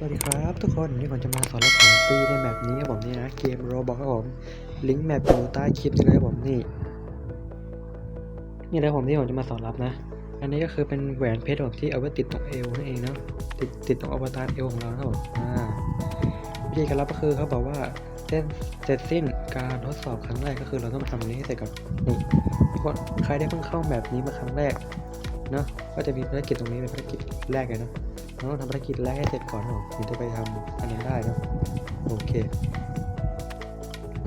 สวัสดีครับทุกคนวันนี่ผมจะมาสอนรับของฟรีในแมปนี้ครับผมนี่นะเกมโรบอกครับผมลิงก์แมปอยู่ใต้คลิปนี้เลยครับผมนี่นี่เลยผมที่ผมจะมาสอนรับนะ อันนี้ก็คือเป็นแหวนเพชรผมที่เอาไว้ติดตรงเอวนั่นเองเนาะติดติดตรงอวตารเอวของเราครับผมอ่าวิธีการรับก็คือเขาบอกว่าเส้นเสร็จสิ้นการทดสอบครั้งแรกก็คือเราต้องทำนี้ให้เสร็จก่อนนี่ทุกคนใครได้เพิ่งเข้าแมปนี้มาครั้งแรกเนาะก็จะมีภารกิจตรงนี้เป็นภารกิจแรกเลยเนาะ เราต้องทำภารกิจแรกให้เสร็จก่อนครับผมถึงจะไปทำอันนั้นได้นะโอเค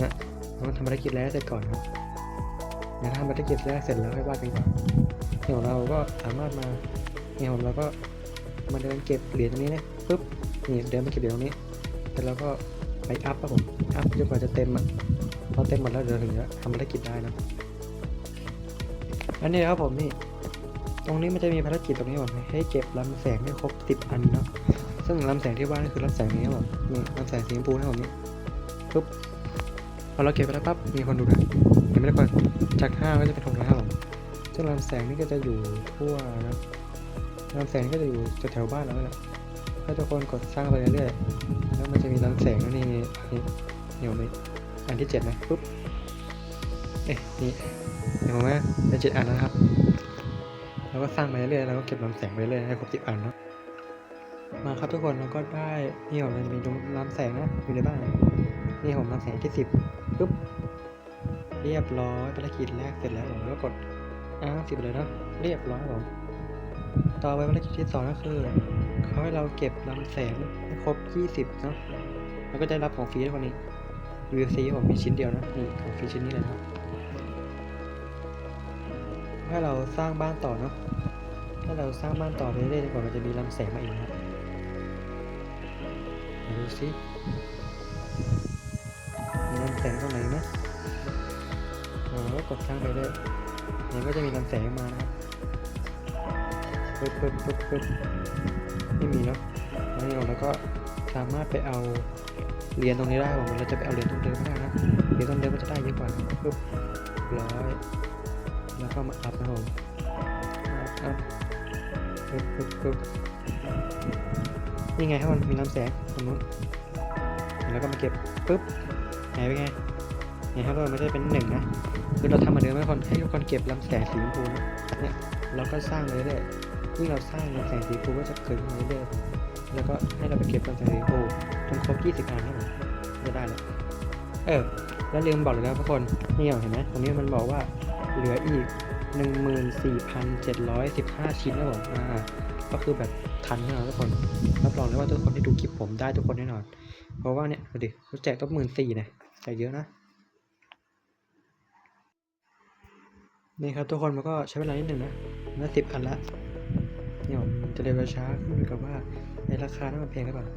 นะเราต้องทำภารกิจแรกเสร็จก่อนครับนะถ้าทำภารกิจแรกเสร็จแล้วค่อยว่ากันก่อนเดี๋ยวเราก็สามารถมาเนี่ยผมเราก็มาเดินเก็บเหรียญตรงนี้นะปุ๊บนี่เดินมาเก็บเหรียญตรงนี้เสร็จแล้วก็ไปอัพครับผมอัพจนกว่าจะเต็มอะพอเต็มหมดแล้วเดี๋ยวถึงจะทำภารกิจได้นะอันนี้ครับผมนี่ ตรงนี้มันจะมีภารกิจตรงนี้ผมให้เก็บลำแสงให้ครบสิบอันเนาะซึ่งลำแสงที่ว่านี่คือลำแสงนี้บผมนี่ลำแสงสีชมพูนะผมนี่ปุ๊บพอเราเก็บไปแล้วปั๊บมีคนดูนะเห็นไหมทุกคนจากห้าก็จะเป็นหกแล้วครับผมซึ่งลำแสงนี่ก็จะอยู่ทั่วนะลำแสงก็จะอยู่แถวบ้านเราแหละให้ทุกคนกดสร้างไปเรื่อยๆแล้วมันจะมีลำแสงนะนี่นี่นี่ผมนี่อันที่เจ็ดนะปุ๊บเอ๊ะนี่เห็นไหมเป็นเจ็ดอันแล้วนะครับ เราก็สร้างไปเรื่อยๆแล้วก็เก็บลำแสงไปเรื่อยๆให้ครบสิบอันเนาะมาครับทุกคนเราก็ได้นี่ผมมันมีลำแสงนะอยู่ในบ้านนี่ผมลำแสงที่สิบปุ๊บเรียบร้อยภารกิจแรกเสร็จแล้วผมก็กดอ้าวสิบเลยเนาะเรียบร้อยผมต่อไปภารกิจที่สองก็คือเขาให้เราเก็บลำแสงให้ครบยี่สิบเนาะแล้วก็ได้รับของฟรีทุกคนนี้ UC ผมมีชิ้นเดียวนะนี่ของฟรีชิ้นนี้เลยนะ ให้เราสร้างบ้านต่อเนาะถ้าเราสร้างบ้านต่อเรื่อยๆดีกว่ามันจะมีลำแสงมาอีกนะครับมาดูสิมีลำแสงตรงไหนไหมเราก็กดสร้างไปเรื่อยมันก็จะมีลำแสงมานะครับปึ๊บปึ๊บปึ๊บปึ๊บไม่มีเนาะแล้วนี่เราก็สามารถไปเอาเหรียญตรงนี้ได้ผมเราจะไปเอาเหรียญตรงเดิมไม่ได้นะเหรียญตรงเดิมมันจะได้เยอะกว่าปึ๊บร้อย แล้วก็มาอัพนะครับผมอัพปึ๊บปึ๊บปึ๊บนี่ไงครับมันมีลำแสงตรงนู้นแล้วก็มาเก็บปึ๊บหายไปไงเนี่ยครับเราไม่ได้เป็นหนึ่งนะคือเราทำเหมือนเดิมให้คนให้ทุกคนเก็บลำแสงสีชมพูนะเนี่ยเราก็สร้างเรื่อยยิ่งเราสร้างลำแสงสีชมพูก็จะเกิดขึ้นเรื่อยๆแล้วก็ให้เราไปเก็บลำแสงสีชมพูจนครบ 20 อันนะผมจะได้เลยเออแล้วลืมบอกเลยนะทุกคนนี่เห็นไหมตรงนี้มันบอกว่า เหลืออีก 14,715 ชิ้นนะผมอ่าก็คือแบบทันแน่นอนทุกคนรับรองเลยว่าทุกคนที่ดูคลิปผมได้ทุกคนแน่นอน เพราะว่าเนี่ยดูดิเขาแจกต้องหมื่นสี่นะแจกเยอะนะนี่ครับทุกคนมันก็ใช้เวลานิดหนึ่งนะน่าสิบอันละเนี่ยผมจะเร็วช้าขึ้นอยู่กับว่าในราคานั้นมันแพงหรือเปล่า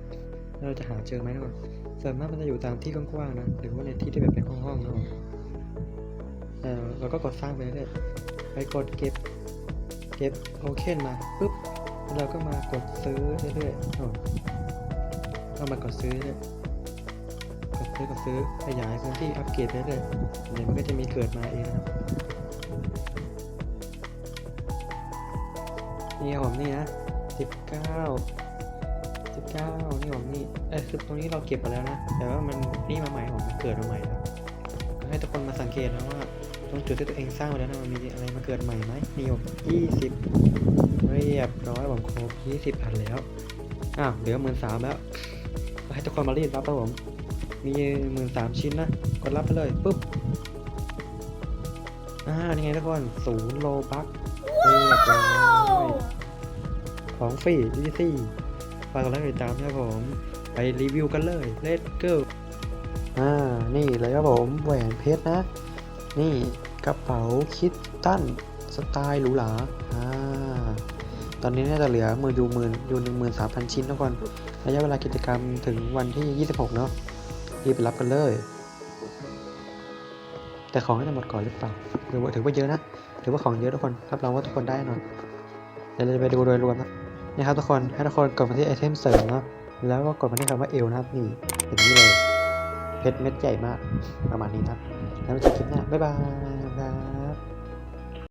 เราจะหาเจอไหมทุกคนส่วนมากมันจะอยู่ตามที่กว้างๆนะหรือว่าในที่ที่แบบเป็นห้องๆนะผม เออเราก็กดสร้างไปเรื่อยๆไปกดเก็บ เก็บโอเคนมาปุ๊บเราก็มากดซื้อเรื่อยๆอ๋อก็มากดซื้อเรื่อยกดซื้อกดซื้อขยายพื้นที่อัปเกรดไปเรื่อยๆเดี๋ยวมันก็จะมีเกิดมาเองนะครับนี่ผมนี่นะสิบเก้าสิบเก้านี่ผมนี่เออคือตรงนี้เราเก็บไปแล้วนะ แต่ว่ามันนี่มาใหม่ผมมันเกิดมาใหม่แล้วให้ทุกคนมาสังเกตนะว่า รงจุดที่ตัวเองสร้างไปแล้วนะมันมีอะไรมาเกิดใหม่ไหมมีอยู่ยี่สิบเรียบร้อยผมครบยี่สิบอันแล้ว อ้าวเหลือหมื่นสามแล้วให้ทุกคนมารีบรับครับผม มีหมื่นสามชิ้นนะ กดรับไปเลยปุ๊บ อ่า นี่ไงทุกคนศูนย์โลบักเรียบร้อยของฟรีดีซี่ฝากกดไลค์ติดตามนะครับผม ไปรีวิวกันเลย let's go อ่า นี่เลยครับผม แหวนเพชรนะ นี่กระเป๋าคิดตั้นสไตล์หรูหราอ่าตอนนี้น่าจะเหลือมืออยู่หมื่นอยู่หนึ่งหมื่นสามพันชิ้นทุกคนระยะเวลากิจกรรมถึงวันที่ 26 เนาะรีบไปรับกันเลย แต่ของน่าจะหมดก่อนหรือเปล่าหรือว่าถือว่าเยอะนะถือว่าของเยอะทุกคนรับรองว่าทุกคนได้แน่อนเดี๋ยวเราจะไปดูโดยรวมนะนี่ครับทุกคนให้ทุกคนกดมาที่ไอเทมเสริมเนาะแล้วก็กดมาที่คำว่าเอลนะครับนี่อย่างนี้เลยเพชรเม็ดใหญ่มากประมาณนี้นะครับ แล้วเราจะคลิปหน้าบ๊ายบาย